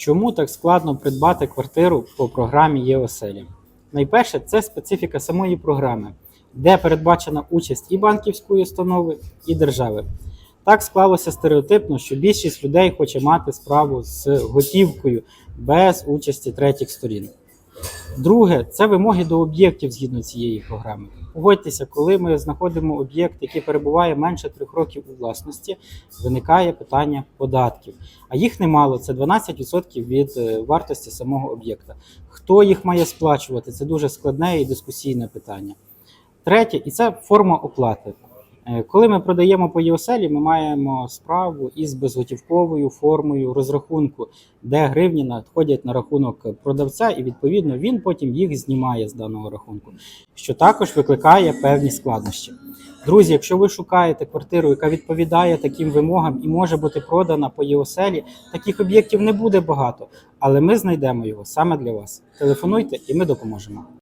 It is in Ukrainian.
Чому так складно придбати квартиру по програмі ЄОСЕЛі? Найперше, це специфіка самої програми, де передбачена участь і банківської установи, і держави. Так склалося стереотипно, що більшість людей хоче мати справу з готівкою без участі третіх сторін. Друге, це вимоги до об'єктів згідно цієї програми. Погодьтеся, коли ми знаходимо об'єкт, який перебуває менше трьох років у власності, виникає питання податків. А їх немало, це 12% від е, вартості самого об'єкта. Хто їх має сплачувати? Це дуже складне і дискусійне питання. Третє, і це форма оплати. Е, Коли ми продаємо по ЄОСЕЛі, ми маємо справу із безготівковою формою розрахунку, де гривні надходять на рахунок продавця, і відповідно він потім їх знімає з даного рахунку, що також викликає певні складнощі. Друзі, якщо ви шукаєте квартиру, яка відповідає таким вимогам і може бути продана по ЄОСЕЛі, таких об'єктів не буде багато, але ми знайдемо його саме для вас. Телефонуйте і ми допоможемо.